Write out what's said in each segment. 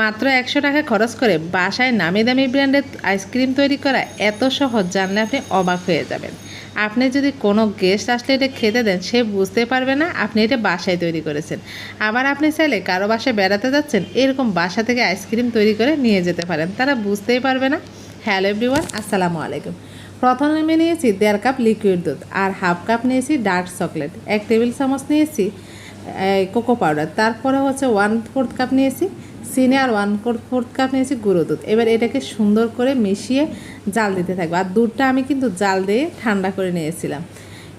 মাত্র একশো টাকা খরচ করে বাসায় নামি দামি ব্র্যান্ডের আইসক্রিম তৈরি করা এত সহজ জানলে আপনি অবাক হয়ে যাবেন। আপনি যদি কোনো গেস্ট আসলে এটা খেতে দেন, সে বুঝতে পারবে না আপনি এটা বাসায় তৈরি করেছেন। আবার আপনি চাইলে কারও বাসায় বেড়াতে যাচ্ছেন, এরকম বাসা থেকে আইসক্রিম তৈরি করে নিয়ে যেতে পারেন। তারা বুঝতেই পারবে না। হ্যালো এভরিওয়ান, আসসালামু আলাইকুম। প্রথমে নিয়েছি দেড় কাপ লিকুইড দুধ আর হাফ কাপ নিয়েছি ডার্ক চকলেট। এক টেবিল চামচ নিয়েছি কোকো পাউডার। তারপরে হচ্ছে ওয়ান ফোর্থ কাপ নিয়েছি চিনি আর ওয়ান ফোর্থ কাপ নিয়েছি গুঁড়ো দুধ। এবার এটাকে সুন্দর করে মিশিয়ে জাল দিতে থাকব। আর দুধটা আমি কিন্তু জাল দিয়ে ঠান্ডা করে নিয়েছিলাম।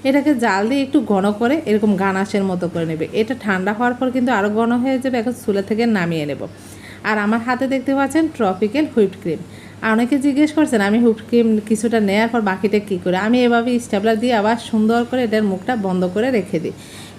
এটাকে জাল দিয়ে একটু ঘন করে এরকম গানাশের মতো করে নেবে। এটা ঠান্ডা হওয়ার পর কিন্তু আরও ঘন হয়ে যাবে, এখন চুলা থেকে নামিয়ে নেব। আর আমার হাতে দেখতে পাচ্ছেন ট্রপিক্যাল হুইপ ক্রিম। অনেকে জিজ্ঞেস করছেন, আমি হুইপ ক্রিম কিছুটা নেওয়ার পর বাকিটা কী করে? আমি এভাবে স্টেপলার দিয়ে আবার সুন্দর করে এটার মুখটা বন্ধ করে রেখে দিই।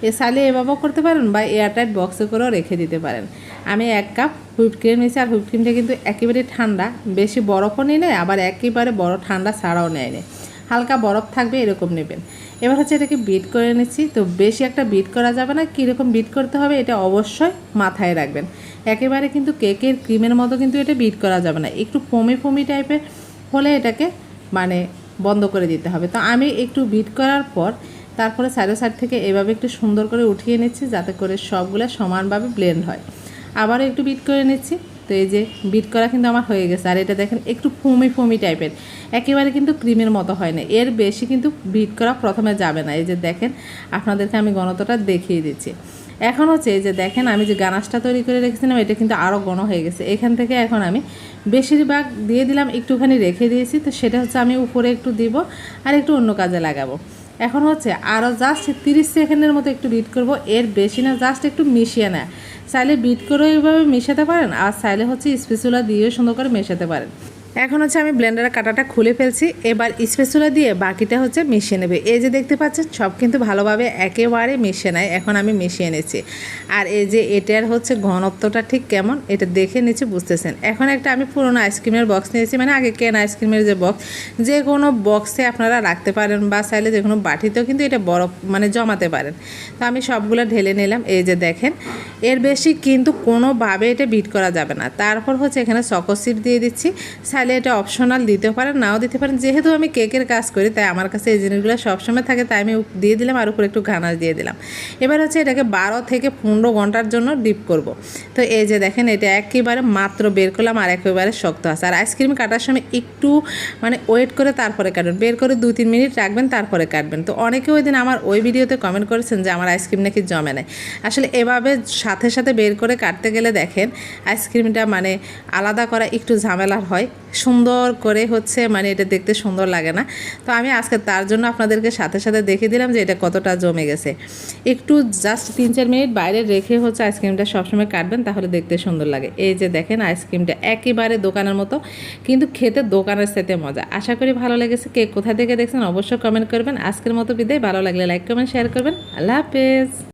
এ সাইলে এভাবেও করতে পারেন বা এয়ারটাইট বক্সে করেও রেখে দিতে পারেন। আমি এক কাপ হুইপ ক্রিম নিয়েছি, আর হুইপ ক্রিমটা কিন্তু একেবারে ঠান্ডা। বেশি বরফও নিয়ে নেয় আবার একেবারে বড় ঠান্ডা ছাড়াও নেয় নেয়। হালকা বরফ থাকবে, এরকম নেবেন। এবার হচ্ছে এটাকে বিট করে নিচ্ছি। তো বেশি একটা বিট করা যাবে না, কীরকম বিট করতে হবে এটা অবশ্যই মাথায় রাখবেন। একেবারে কিন্তু কেকের ক্রিমের মতো কিন্তু এটা বিট করা যাবে না। একটু ফমি ফমি টাইপের হলে এটাকে মানে বন্ধ করে দিতে হবে। তো আমি একটু বিট করার পর তারপরে সাইডো সাইড থেকে এভাবে একটু সুন্দর করে উঠিয়ে নিচ্ছি, যাতে করে সবগুলো সমানভাবে ব্লেন্ড হয়। আবারও একটু বিট করে নিচ্ছি। তো এই যে বিট করা কিন্তু আমার হয়ে গেছে। আর এটা দেখেন, একটু ফুমি ফুমি টাইপের একেবারে কিন্তু ক্রিমের মতো হয় না। এর বেশি কিন্তু বিট করা প্রথমে যাবে না। এই যে দেখেন, আপনাদেরকে আমি গণতটা দেখিয়ে দিচ্ছি। এখন হচ্ছে এই যে দেখেন, আমি যে গানাশটা তৈরি করে রেখেছিলাম, এটা কিন্তু আরও ঘন হয়ে গেছে। এখান থেকে এখন আমি বেশিরভাগ দিয়ে দিলাম, একটুখানি রেখে দিয়েছি। তো সেটা হচ্ছে আমি উপরে একটু দিব আর একটু অন্য কাজে লাগাবো। এখন হচ্ছে আরও জাস্ট তিরিশ সেকেন্ডের মতো একটু বিট করব, এর বেশি না জাস্ট একটু মিশিয়ে নেয়। চাইলে বিট করে এইভাবে মেশাতে পারেন, আর চাইলে হচ্ছে স্পেসুলা দিয়েও সুন্দর করে মেশাতে পারেন। এখন হচ্ছে আমি ব্লেন্ডারের কাটাটা খুলে ফেলছি। এবার স্পেসুলা দিয়ে বাকিটা হচ্ছে মিশিয়ে নেবে। এই যে দেখতে পাচ্ছেন, সব কিন্তু ভালোভাবে একেবারে মিশিয়ে নেয় এখন আমি মিশিয়ে নিচ্ছি। আর এই যে এটার হচ্ছে ঘনত্বটা ঠিক কেমন, এটা দেখে নিচ্ছে বুঝতেছেন। এখন একটা আমি পুরোনো আইসক্রিমের বক্স নিয়েছি মানে আগে কেন আইসক্রিমের যে বক্স যে কোনো বক্সে আপনারা রাখতে পারেন বা চাইলে যে কোনো বাটিতেও কিন্তু এটা বরফ মানে জমাতে পারেন। তো আমি সবগুলো ঢেলে নিলাম, এই যে দেখেন। এর বেশি কিন্তু কোনোভাবে এটা বিট করা যাবে না। তারপর হচ্ছে এখানে চকোসিপ দিয়ে দিচ্ছি। চাইলে এটা অপশনাল দিতে পারেন, নাও দিতে পারেন। যেহেতু আমি কেকের কাজ করি, তাই আমার কাছে এই জিনিসগুলো সবসময় থাকে, তাই আমি দিয়ে দিলাম আর উপরে একটু ঘানাস দিয়ে দিলাম। এবার হচ্ছে এটাকে বারো থেকে পনেরো ঘণ্টার জন্য ডিপ করব। তো এই যে দেখেন, এটা একেবারে মাত্র বের করলাম আর একেবারে শক্ত আছে। আর আইসক্রিম কাটার সময় একটু মানে ওয়েট করে তারপরে কাটবেন বের করে দু তিন মিনিট রাখবেন, তারপরে কাটবেন। তো অনেকে ওই দিন আমার ওই ভিডিওতে কমেন্ট করেছেন যে আমার আইসক্রিম নাকি জমে নেয় আসলে এভাবে সাথে সাথে বের করে কাটতে গেলে দেখেন আইসক্রিমটা মানে আলাদা করা একটু ঝামেলার হয়। সুন্দর করে হচ্ছে মানে এটা দেখতে সুন্দর লাগে না। তো আমি আজকে তার জন্য আপনাদেরকে সাথে সাথে দেখে দিলাম যে এটা কতটা জমে গেছে। একটু জাস্ট তিন চার মিনিট বাইরে রেখে হচ্ছে আইসক্রিমটা সবসময় কাটবেন, তাহলে দেখতে সুন্দর লাগে। এই যে দেখেন আইসক্রিমটা একেবারে দোকানের মতো, কিন্তু খেতে দোকানের সাথে মজা। আশা করি ভালো লেগেছে। কে কোথা থেকে দেখছেন অবশ্যই কমেন্ট করবেন। আজকের মতো বিদায়। ভালো লাগলে লাইক কমেন্ট শেয়ার করবেন। আল্লাহ হাফেজ।